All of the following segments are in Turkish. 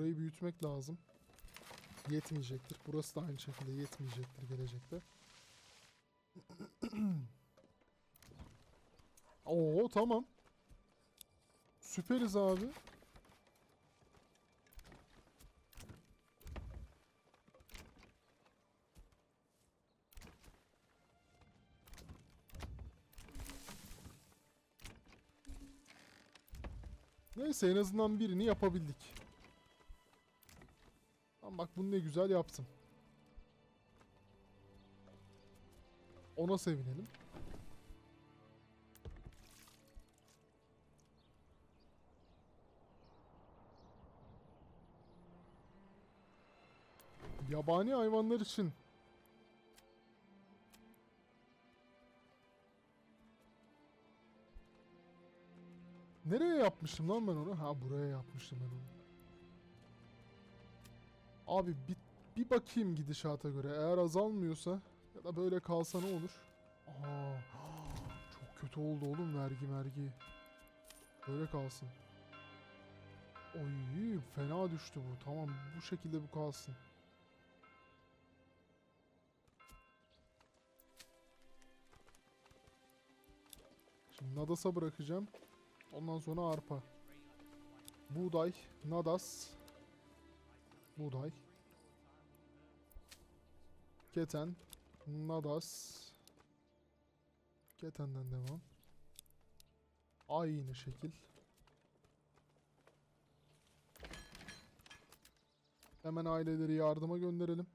burayı büyütmek lazım. Yetmeyecektir. Burası da aynı şekilde yetmeyecektir gelecekte. Oo tamam. Süperiz abi. Neyse en azından birini yapabildik. Ama bak bunu ne güzel yaptım. Ona sevinelim. Yabani hayvanlar için Nereye yapmıştım lan ben onu? Ha buraya yapmıştım ben onu. Abi bir, bir bakayım gidişata göre. Eğer azalmıyorsa ya da böyle kalsa ne olur? Aa, çok kötü oldu oğlum vergi vergi. Böyle kalsın. Oy fena düştü bu. Tamam bu şekilde bu kalsın. Şimdi Nadas'a bırakacağım. Ondan sonra arpa. Buğday, nadas, buğday, keten, nadas, ketenden devam. Aynı şekil. Hemen aileleri yardıma gönderelim.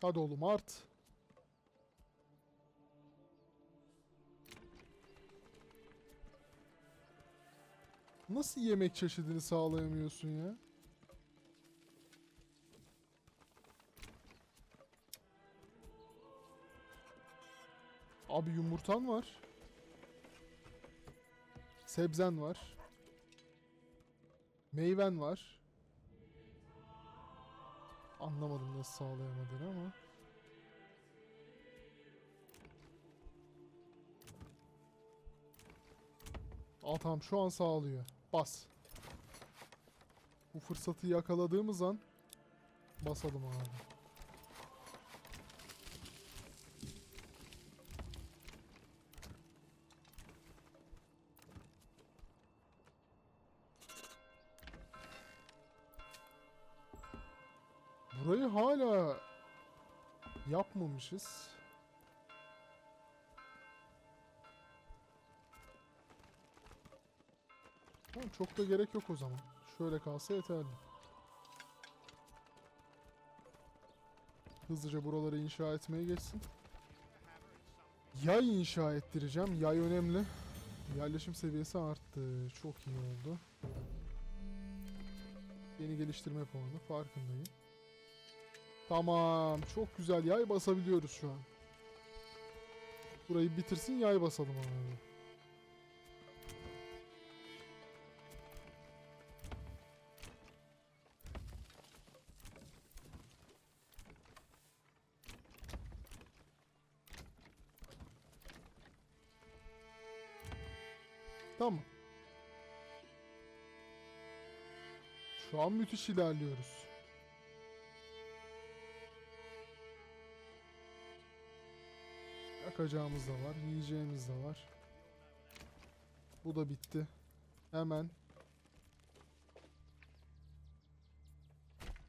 Hadi oğlum art. Nasıl yemek çeşidini sağlayamıyorsun ya? Abi yumurtan var. Sebzen var. Meyven var. Anlamadım nasıl sağlayamadığını ama. Aa tamam şu an sağlıyor. Bas. Bu fırsatı yakaladığımız an basalım abi. Burayı hala yapmamışız. Tamam çok da gerek yok o zaman. Şöyle kalsa yeterli. Hızlıca buraları inşa etmeye geçsin. Yay inşa ettireceğim. Yay önemli. Yerleşim seviyesi arttı. Çok iyi oldu. Yeni geliştirme puanı farkındayım. Tamam. Çok güzel yay basabiliyoruz şu an. Burayı bitirsin yay basalım abi. Şu an müthiş ilerliyoruz. Yakacağımız da var, yiyeceğimiz de var. Bu da bitti. Hemen.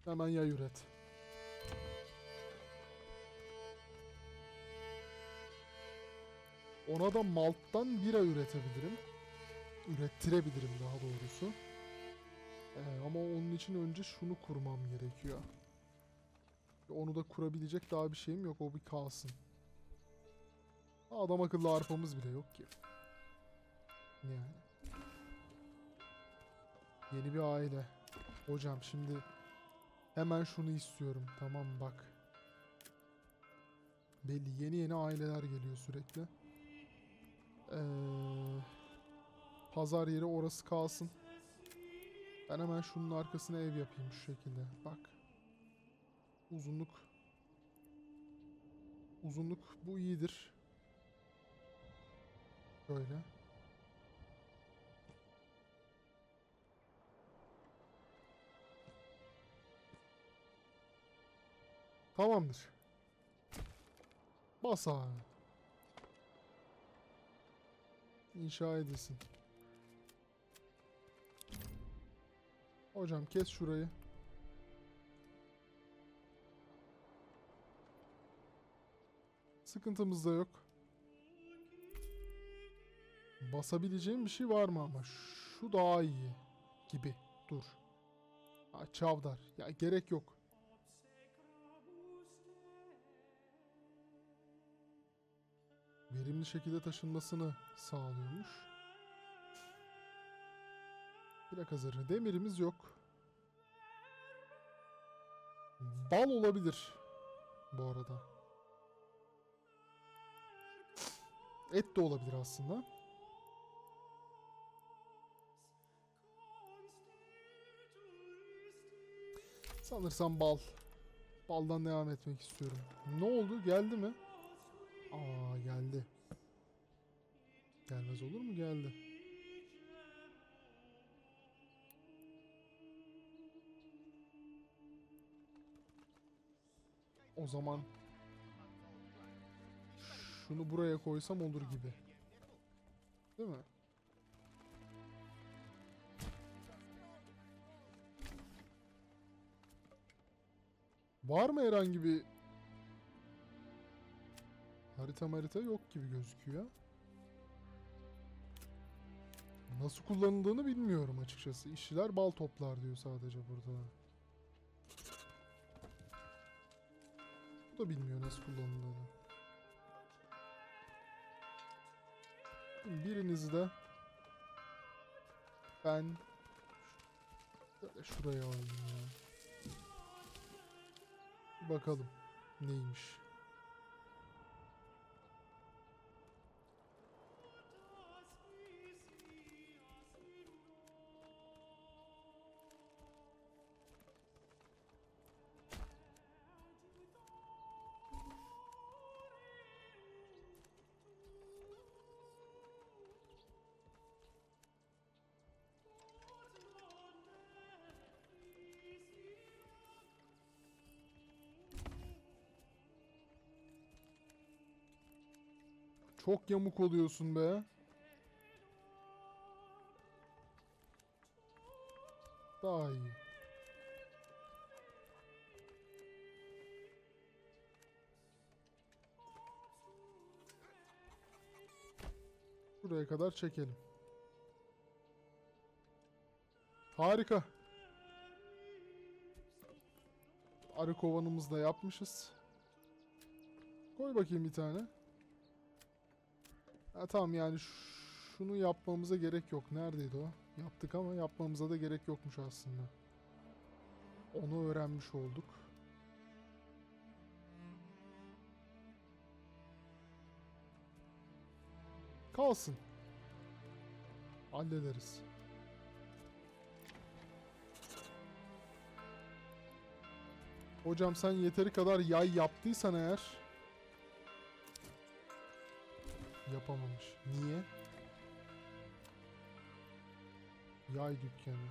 Hemen yay üret. Ona da malttan bira üretebilirim. Ürettirebilirim daha doğrusu. Ee, ama onun için önce şunu kurmam gerekiyor. Onu da kurabilecek daha bir şeyim yok. O bir kalsın. Adam akıllı arpamız bile yok ki. Yani. Yeni bir aile. Hocam şimdi hemen şunu istiyorum. Tamam bak. Belli yeni yeni aileler geliyor sürekli. Ee, pazar yeri orası kalsın. Ben hemen şunun arkasına ev yapayım şu şekilde. Bak. Uzunluk. Uzunluk bu iyidir. Böyle. Tamamdır. Bas abi. İnşa edilsin. Hocam kes şurayı. Sıkıntımız da yok. Basabileceğim bir şey var mı ama? Şu daha iyi gibi. Dur. Ha, çavdar. Ya gerek yok. Verimli şekilde taşınmasını sağlıyormuş. Plaka zırhı. Demirimiz yok. Bal olabilir. Bu arada. Et de olabilir aslında. Sanırsam bal. Baldan devam etmek istiyorum. Ne oldu? Geldi mi? Aa geldi. Gelmez olur mu? Geldi. O zaman şunu buraya koysam olur gibi. Değil mi? Var mı herhangi bir harita harita yok gibi gözüküyor. Nasıl kullanıldığını bilmiyorum açıkçası. İşçiler bal toplar diyor sadece burada. Da bilmiyor nasıl kullanıldığını. Birinizi de ben şuraya alayım ya. Bakalım neymiş. Çok yamuk oluyorsun be. Daha iyi. Buraya kadar çekelim. Harika. Arı kovanımızı da yapmışız. Koy bakayım bir tane. Ha, tamam yani şunu yapmamıza gerek yok. Neredeydi o? Yaptık ama yapmamıza da gerek yokmuş aslında. Onu öğrenmiş olduk. Kalsın. Hallederiz. Hocam sen yeteri kadar yay yaptıysan eğer Yapamamış. Niye? Yay dükkanı.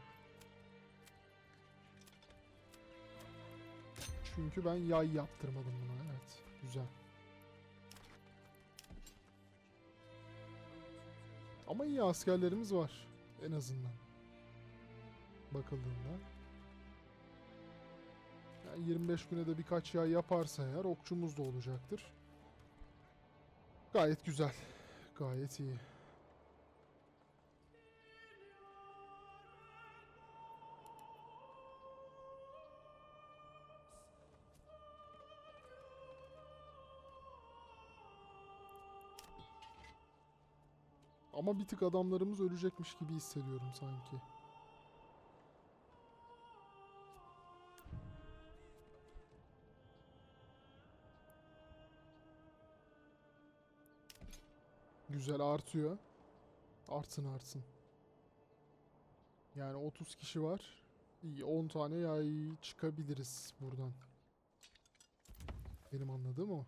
Çünkü ben yay yaptırmadım buna. Evet. Güzel. Ama iyi askerlerimiz var. En azından. Bakıldığında. Yani 25 güne de birkaç yay yaparsa eğer okçumuz da olacaktır. Gayet güzel. Gayet iyi. Ama bir tık adamlarımız ölecekmiş gibi hissediyorum sanki. güzel artıyor. Artsın artsın. Yani 30 kişi var. 10 tane yay çıkabiliriz buradan. Benim anladığım o.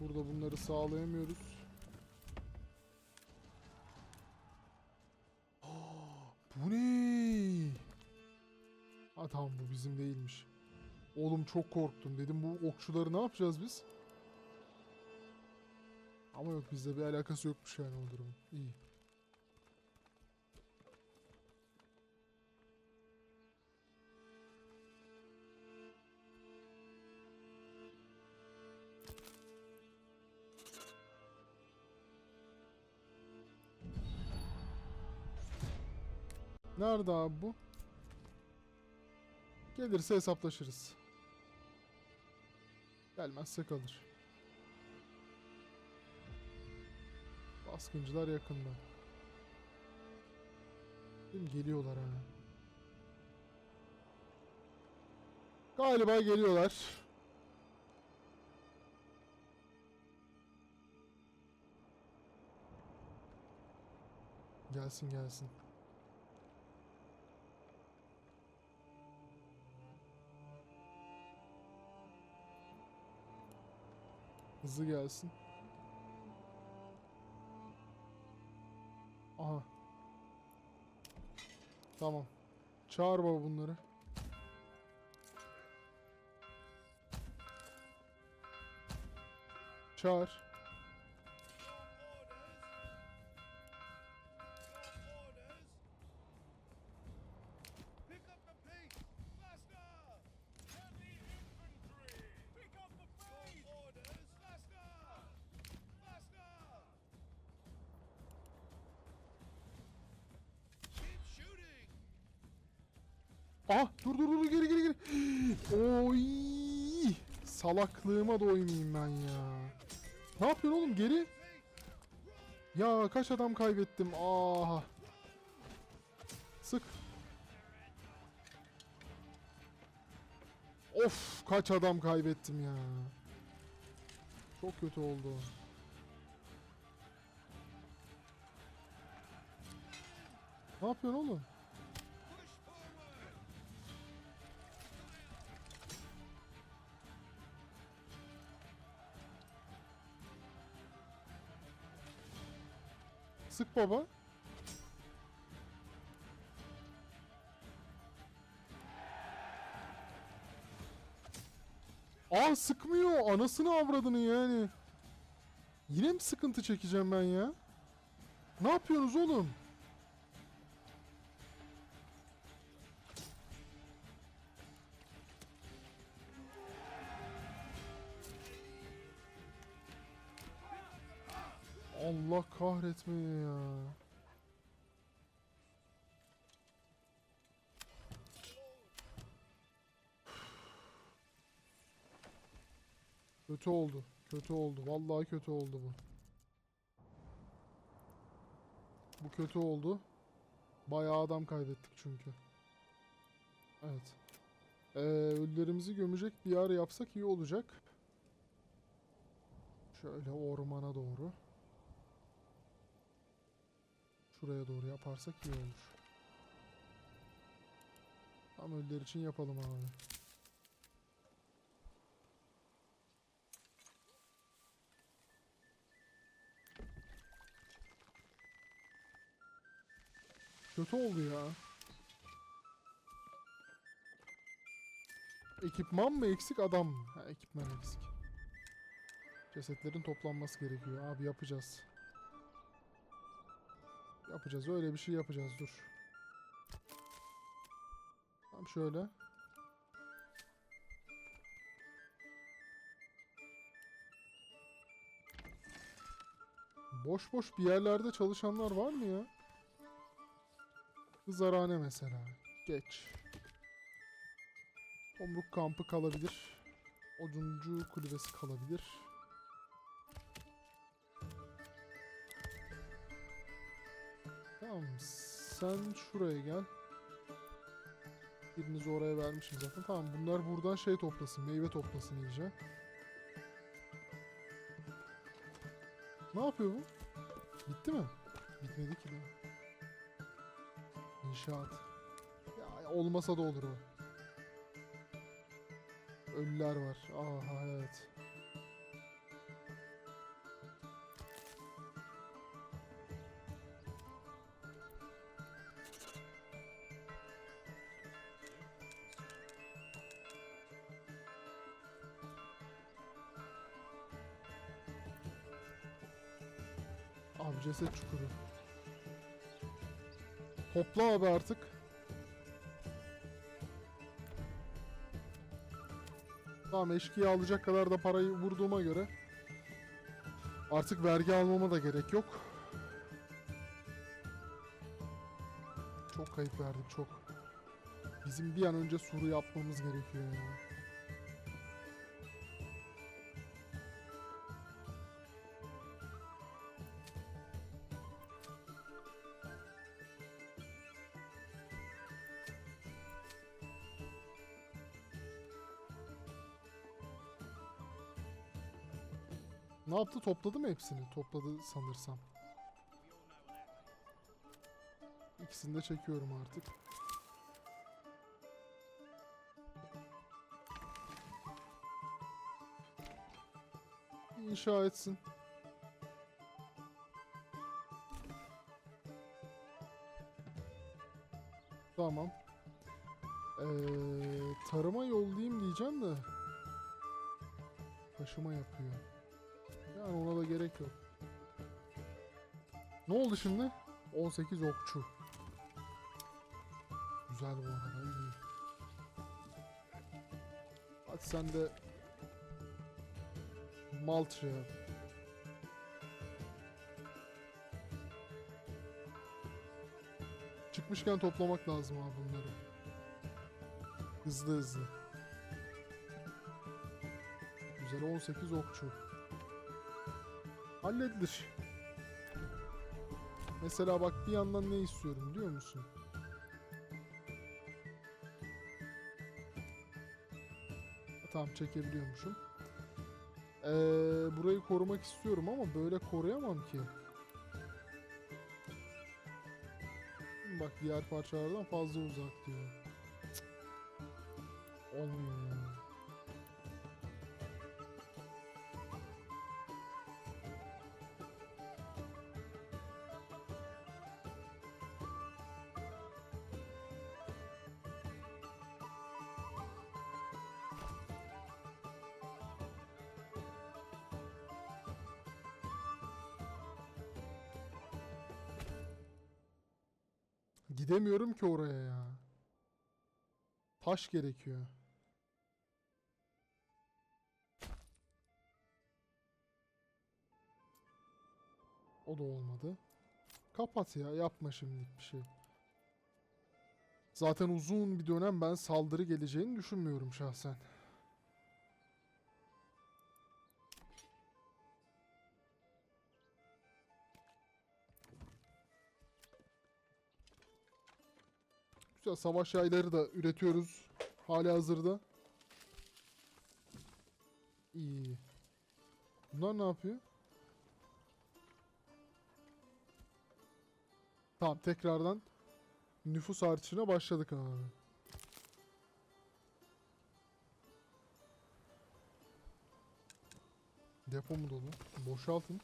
Burada bunları sağlayamıyoruz. Ha tamam bu bizim değilmiş. Oğlum çok korktum. Dedim bu okçuları ne yapacağız biz? Ama yok bizde bir alakası yokmuş yani o durumun. İyi. Nerede abi bu? Gelirse hesaplaşırız. Gelmezse kalır. Baskıncılar yakında. Değil mi? Geliyorlar ha. Galiba geliyorlar. Gelsin gelsin. Hızlı gelsin. Aha. Tamam. Çağır baba bunları. Çağır. Ah dur dur dur geri geri geri. Oy! Salaklığıma doymayayım ben ya. Ne yapıyorsun oğlum geri? Ya kaç adam kaybettim. Ah. Sık. Of kaç adam kaybettim ya. Çok kötü oldu. Ne yapıyorsun oğlum? Sık baba. Aa sıkmıyor. Anasını avradını yani. Yine mi sıkıntı çekeceğim ben ya? Ne yapıyorsunuz oğlum? Kahretmeye ya. Kötü oldu. Kötü oldu. Vallahi kötü oldu bu. Bu kötü oldu. Bayağı adam kaybettik çünkü. Evet. Ee, ölülerimizi gömecek bir yer yapsak iyi olacak. Şöyle ormana doğru. Şuraya doğru yaparsak iyi olur. Tam ölüler için yapalım abi. Kötü oldu ya. Ekipman mı eksik adam mı? Ha, ekipman eksik. Cesetlerin toplanması gerekiyor. Abi yapacağız. Yapacağız. Öyle bir şey yapacağız. Dur. Tam şöyle. Boş boş bir yerlerde çalışanlar var mı ya? Zarane mesela. Geç. Tomruk kampı kalabilir. Oduncu kulübesi kalabilir. Tamam. Sen şuraya gel. Birinizi oraya vermişim zaten. Tamam bunlar buradan şey toplasın. Meyve toplasın iyice. Ne yapıyor bu? Bitti mi? Bitmedi ki daha. İnşaat. Ya olmasa da olur o. Ölüler var. Aha evet. Abi ceset çukuru. Topla abi artık. Tamam eşkıya alacak kadar da parayı vurduğuma göre artık vergi almama da gerek yok. Çok kayıp verdik çok. Bizim bir an önce suru yapmamız gerekiyor ya. Ne yaptı? Topladı mı hepsini? Topladı sanırsam. İkisini de çekiyorum artık. İnşa etsin. Tamam. Ee, tarıma yollayayım diyeceğim de. Taşıma yapıyor. Yani ona da gerek yok. Ne oldu şimdi? 18 okçu. Güzel bu arada iyi. Hadi sen de Maltı yap. Çıkmışken toplamak lazım abi bunları. Hızlı hızlı. Güzel 18 okçu. Halledilir. Mesela bak bir yandan ne istiyorum biliyor musun? Tamam çekebiliyormuşum. Ee, burayı korumak istiyorum ama böyle koruyamam ki. Bak diğer parçalardan fazla uzak diyor. Cık. Olmuyor ya. Gidemiyorum ki oraya ya. Taş gerekiyor. O da olmadı. Kapat ya yapma şimdilik bir şey. Zaten uzun bir dönem ben saldırı geleceğini düşünmüyorum şahsen. Güzel savaş yayları da üretiyoruz. Hali hazırda. İyi. Bunlar ne yapıyor? Tamam tekrardan nüfus artışına başladık abi. Depo mu dolu? Boşaltın.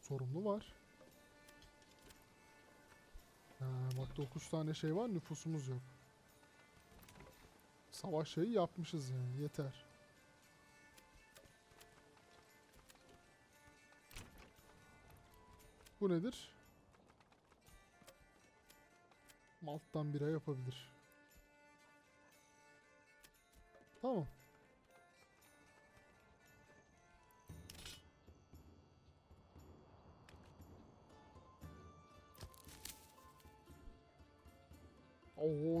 Sorumlu var. Ha, bak 9 tane şey var nüfusumuz yok. Savaş şeyi yapmışız yani yeter. Bu nedir? Malttan bira yapabilir. Tamam.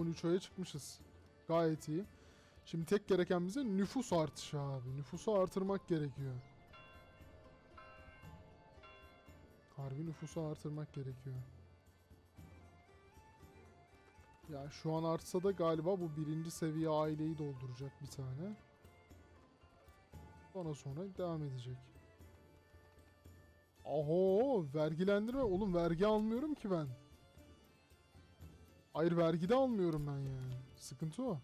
13 aya çıkmışız. Gayet iyi. Şimdi tek gereken bize nüfus artışı abi. Nüfusu artırmak gerekiyor. Harbi nüfusu artırmak gerekiyor. Ya şu an artsa da galiba bu birinci seviye aileyi dolduracak bir tane. Sonra sonra devam edecek. Oho vergilendirme. Oğlum vergi almıyorum ki ben. Hayır vergi de almıyorum ben yani. Sıkıntı o.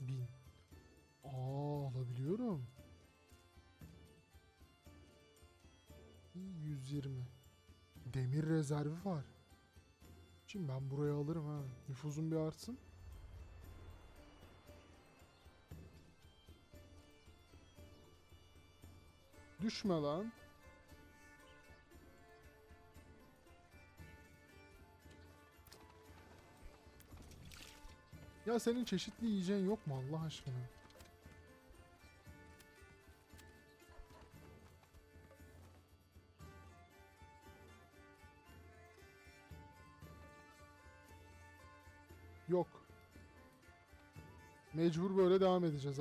Bin. Aa alabiliyorum. 120. Demir rezervi var. Şimdi ben buraya alırım ha. Nüfuzum bir artsın. Düşme lan. Ya senin çeşitli yiyeceğin yok mu Allah aşkına? Yok. Mecbur böyle devam edeceğiz